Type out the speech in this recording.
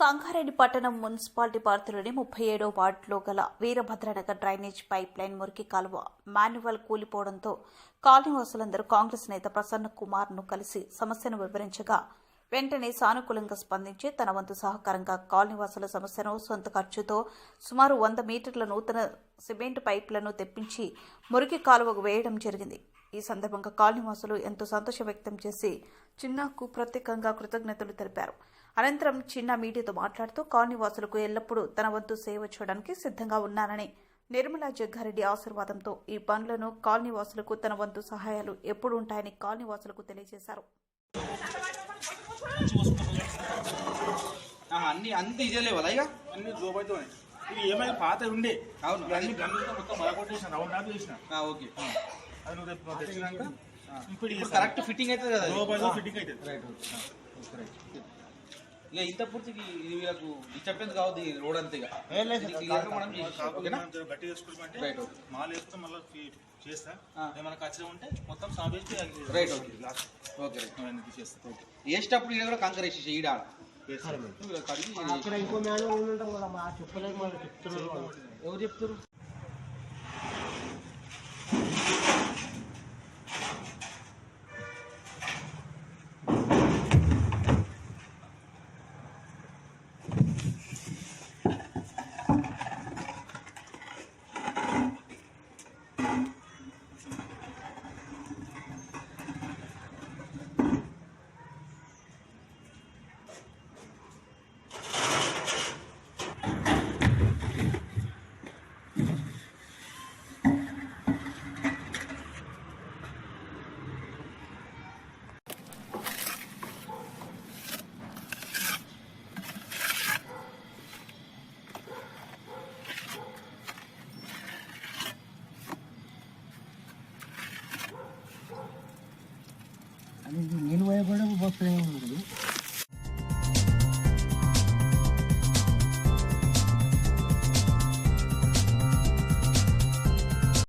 సంగారెడ్డి పట్టణం మున్సిపాలిటీ పరిధిలోని ముప్పై ఏడో వార్డులో గల వీరభద్రనగర్ డ్రైనేజ్ పైప్ లైన్ మురికి కాలువ మాన్యువల్ కూలిపోవడంతో కాలనీవాసులందరూ కాంగ్రెస్ నేత ప్రసన్న కుమార్ను కలిసి సమస్యను వివరించగా వెంటనే సానుకూలంగా స్పందించి తన వంతు సహకారంగా కాలనీవాసుల సమస్యను సొంత ఖర్చుతో సుమారు వంద మీటర్ల నూతన సిమెంట్ పైపులను తెప్పించి మురికి కాలువకు వేయడం జరిగింది. ఈ సందర్భంగా కాలనీవాసులు ఎంతో సంతోషం వ్యక్తం చేసి చిన్నాకు ప్రత్యేకంగా కృతజ్ఞతలు తెలిపారు. అనంతరం చిన్న మీడియాతో మాట్లాడుతూ కాలనీవాసులకు ఎల్లప్పుడూ తన వంతు సేవ చేయడానికి సిద్ధంగా ఉన్నానని నిర్మలా జగ్గారెడ్డి ఆశీర్వాదంతో ఈ పనులను కాలనీవాసులకు తన వంతు సహాయాలు ఎప్పుడు ఉంటాయని కాలనీవాసులకు తెలియజేశారు. ఆహా, అన్ని అంత ఇదే లేవా? ఇక? అన్ని జోబైతే ఉన్నాయి. ఇది ఏమైనా పాత ఉండే? అవును. ఇవి అన్ని గన్నులతో మొత్తం మరగొట్టేసిన రౌండ్ ఆఫ్ చేసిన. ఆ, ఓకే. అది నువ్వు రేపు నువ్వు తెచ్చినాక? ఇప్పుడు కరెక్ట్ ఫిట్టింగ్ అవుతుంది కదా ఫిట్టింగ్ అవుతుంది రైట్ ఓకే రైట్ ఇక ఇంత పూర్తికి ఇది వీళ్ళకు డిస్టర్బెన్స్ కావద్దు ఈ రోడ్ అంతా గట్టి మాల్ వేసుకుంటే మళ్ళీ చేస్తా. ఏమైనా ఉంటే మొత్తం right okay last okay right అవన్నీ తీసేస్తా వేసేటప్పుడు ఈడ కూడా కంకర్ వేసేసి ఈడ. అక్కడ ఇంకో. ఎవరు చెప్తారు? అది నేను కూడా బస్సు ఏమి ఉండదు